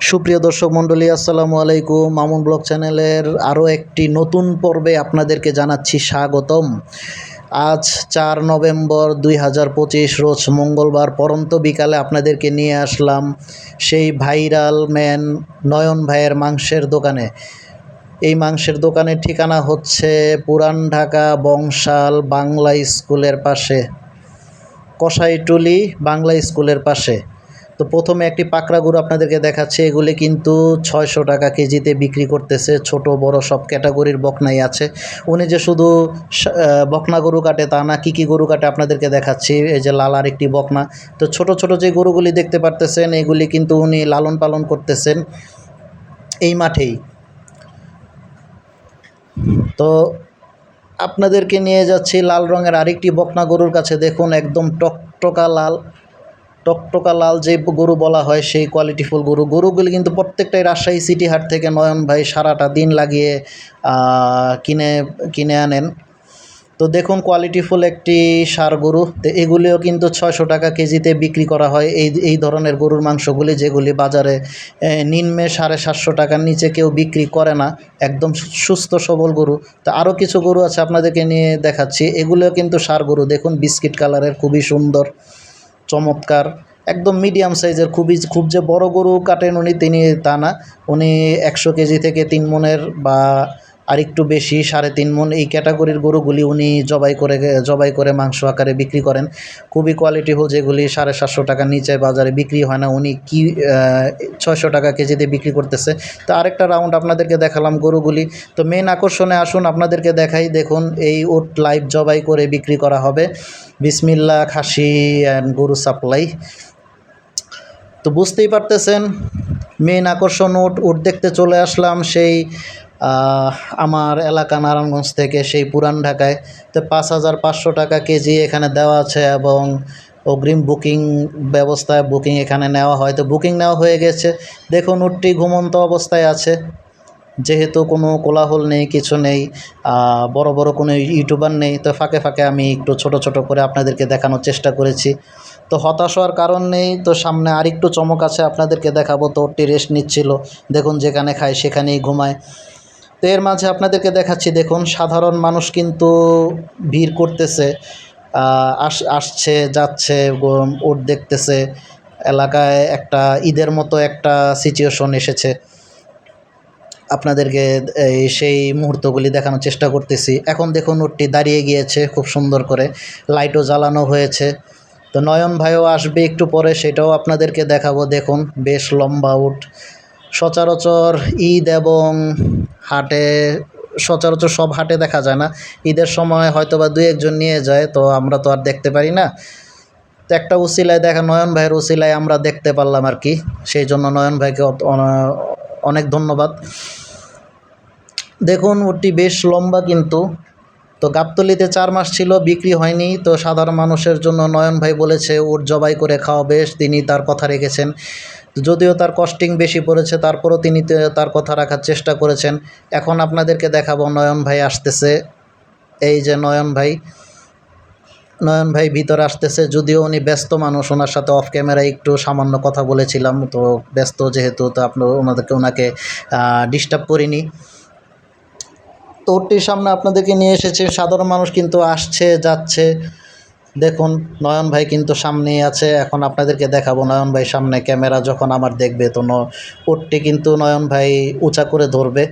সুপ্রিয় দর্শক মণ্ডলী, আসসালামু আলাইকুম। মামুন ব্লগ চ্যানেলের আরও একটি নতুন পর্বে আপনাদেরকে জানাচ্ছি স্বাগতম। আজ চার নভেম্বর দুই হাজার পঁচিশ, রোজ মঙ্গলবার পরন্ত বিকালে আপনাদেরকে নিয়ে আসলাম সেই ভাইরাল ম্যান নয়ন ভাইয়ের মাংসের দোকানে। এই মাংসের দোকানের ঠিকানা হচ্ছে পুরান ঢাকা বংশাল বাংলা স্কুলের পাশে, কসাইটুলি বাংলা স্কুলের পাশে। তো প্রথমে একটি পাকড়া গরু আপনাদেরকে দেখাচ্ছে, এগুলি কিন্তু ছয়শো টাকা কেজিতে বিক্রি করতেছে, ছোট বড় সব ক্যাটাগরির বকনাই আছে। উনি যে শুধু বকনা গরু কাটে তা না, কী কী গরু কাটে আপনাদেরকে দেখাচ্ছি, এই যে লাল আর একটি বকনা। তো ছোট ছোট যে গরুগুলি দেখতে পারতেছেন, এগুলি কিন্তু উনি লালন পালন করতেছেন এই মাঠেই। তো আপনাদেরকে নিয়ে যাচ্ছি লাল রঙের আরেকটি বকনা গরুর কাছে, দেখুন একদম টকটকা লাল। টকটকা লাল যে গরু বলা হয়, সেই কোয়ালিটিফুল গরু। গরুগুলি কিন্তু প্রত্যেকটাই রাজশাহী সিটি হাট থেকে নয়ন ভাই সারাটা দিন লাগিয়ে কিনে কিনে আনেন। তো দেখুন কোয়ালিটিফুল একটি সার গরু। তো এগুলিও কিন্তু ছয়শো টাকা কেজিতে বিক্রি করা হয় এই এই ধরনের গরুর মাংসগুলি, যেগুলি বাজারে নিম্নে সাড়ে সাতশো টাকার নিচে কেউ বিক্রি করে না। একদম সুস্থ সবল গরু। তো আরও কিছু গরু আছে আপনাদেরকে নিয়ে দেখাচ্ছি। এগুলিও কিন্তু সার গরু। দেখুন বিস্কিট কালারের খুবই সুন্দর। চমৎকার, একদম মিডিয়াম সাইজের খুবই খুব যে বড় গরু কাটেন উনি, তিনি তা না। উনি একশো কেজি থেকে তিন মনের বা আরেকটু বেশি, সাড়ে তিন মন এই ক্যাটাগরির গরুগুলি উনি জবাই করে জবাই করে মাংস আকারে বিক্রি করেন। খুবই কোয়ালিটি কোয়ালিটিফুল যেগুলি সাড়ে সাতশো টাকার নিচে বাজারে বিক্রি হয় না। উনি কি ছয়শো টাকা কেজিতে বিক্রি করতেছে। তো আরেকটা রাউন্ড আপনাদেরকে দেখালাম গরুগুলি। তো মেন আকর্ষণে আসুন, আপনাদেরকে দেখাই, দেখুন এই ওট লাইভ জবাই করে বিক্রি করা হবে। বিসমিল্লা খাসি অ্যান্ড গরু সাপ্লাই তো বুঝতেই পারতেছেন মেন আকর্ষণ উট উট দেখতে চলে আসলাম। সেই আমার এলাকা নারায়ণগঞ্জ থেকে সেই পুরান ঢাকায় তো পাঁচ হাজার পাঁচশো টাকা কেজি এখানে দেওয়া আছে এবং অগ্রিম বুকিং ব্যবস্থায় বুকিং এখানে নেওয়া হয়। তো বুকিং নেওয়া হয়ে গেছে। দেখুন, উটটি ঘুমন্ত অবস্থায় আছে। যেহেতু কোনো কোলাহল নেই, কিছু নেই বড় বড় কোনো ইউটিউবার নেই, তো ফাঁকে ফাঁকে আমি একটু ছোট ছোট করে আপনাদেরকে দেখানোর চেষ্টা করেছি। তো হতাশ হওয়ার কারণ নেই। তো সামনে আরেকটু চমক আছে, আপনাদেরকে দেখাবো। তো ওরটি রেস্ট নিচ্ছিল। দেখুন, যেখানে খায় সেখানেই ঘুমায়। তো এর মাঝে আপনাদেরকে দেখাচ্ছি, দেখুন, সাধারণ মানুষ কিন্তু ভিড় করতেছে আস, আসছে, যাচ্ছে ওট দেখতেছে, এলাকায় একটা ঈদের মতো একটা সিচুয়েশন এসেছে। আপনাদেরকে সেই মুহূর্তগুলি দেখানোর চেষ্টা করতেছি। এখন দেখুন ওটটি দাঁড়িয়ে গিয়েছে খুব সুন্দর করে, লাইটও জ্বালানো হয়েছে। তো নয়ন ভাইও আসবে একটু পরে, সেটাও আপনাদেরকে দেখাবো। দেখুন, বেশ লম্বা উট। সচরাচর ঈদ এবং হাটে, সচরাচর সব হাটে দেখা যায় না। ঈদের সময় হয়তো বা দু একজন নিয়ে যায়, তো আমরা তো আর দেখতে পারি না। তো একটা উসিলায় দেখা, নয়ন ভাইয়ের উসিলায় আমরা দেখতে পারলাম আর কি। সেই জন্য নয়ন ভাইকে অনেক ধন্যবাদ। দেখুন, ওটি বেশ লম্বা কিন্তু। তো গাবতলিতে চার মাস ছিল, বিক্রি হয়নি। তো সাধারণ মানুষের জন্য নয়ন ভাই বলেছে, ওর জবাই করে খাওয়া বেশ, তিনি তার কথা রেখেছেন। যদিও তার কস্টিং বেশি পড়েছে, তারপরও তিনি তার কথা রাখার চেষ্টা করেছেন। এখন আপনাদেরকে দেখাবো, নয়ন ভাই আসতেছে। এই যে নয়ন ভাই নয়ন ভাই ভিতরে আসতেছে, যদিও উনি ব্যস্ত মানুষ, ওনার সাথে অফ ক্যামেরায় একটু সামান্য কথা বলেছিলাম, তো ব্যস্ত যেহেতু, তো আপনার, ওনাদেরকে ওনাকে ডিস্টার্ব করিনি। তো ওটির সামনে আপনাদেরকে নিয়ে এসেছে। সাধারণ মানুষ কিন্তু আসছে, যাচ্ছে। দেখুন, নয়ন ভাই কিন্তু সামনেই আছে। এখন আপনাদেরকে দেখাবো নয়ন ভাই সামনে। ক্যামেরা যখন আমার দেখবে, তো ওটটি কিন্তু নয়ন ভাই উঁচা করে ধরবে।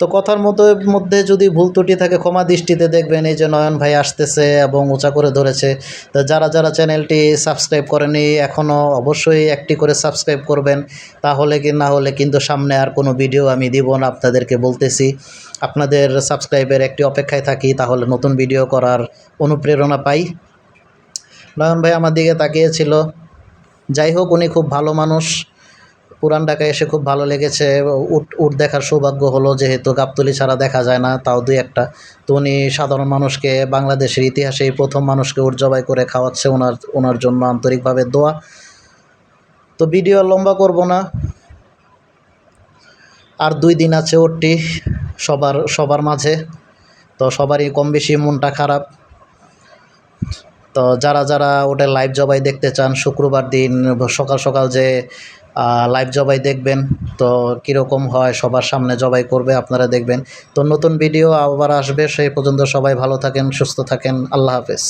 তো কথার মতো মধ্যে যদি ভুল ত্রুটি থাকে, ক্ষমা দৃষ্টিতে দেখবেন। এই যে নয়ন ভাই আসতেছে এবং উঁচা করে ধরেছে। তো যারা যারা চ্যানেলটি সাবস্ক্রাইব করেনি এখনও অবশ্যই একটি করে সাবস্ক্রাইব করবেন। তাহলে কি, না হলে কিন্তু সামনে আর কোনো ভিডিও আমি দিব না, আপনাদেরকে বলতেছি। আপনাদের সাবস্ক্রাইবের একটি অপেক্ষায় থাকি, তাহলে নতুন ভিডিও করার অনুপ্রেরণা পাই। নয়ন ভাই আমার দিকে তাকিয়েছিল যাই হোক, উনি খুব ভালো মানুষ। পুরান ঢাকায় এসে খুব ভালো লেগেছে। উট উট দেখার সৌভাগ্য হলো যেহেতু গাবতলি ছাড়া দেখা যায় না, তাও দুই একটা। তো উনি সাধারণ মানুষকে, বাংলাদেশের ইতিহাসে প্রথম মানুষকে উট জবাই করে খাওয়াচ্ছে ওনার ওনার জন্য আন্তরিকভাবে দোয়া। তো ভিডিও লম্বা করব না। আর দুই দিন আছে ওরটি সবার সবার মাঝে। তো সবারই কম বেশি মনটা খারাপ। তো যারা যারা ওটা লাইভ জবাই দেখতে চান, শুক্রবার দিন সকাল সকাল যে লাইভ জবাই দেখবেন। তো কীরকম হয়, সবার সামনে জবাই করবে, আপনারা দেখবেন। তো নতুন ভিডিও আবার আসবে, সেই পর্যন্ত সবাই ভালো থাকেন, সুস্থ থাকেন। আল্লাহ হাফেজ।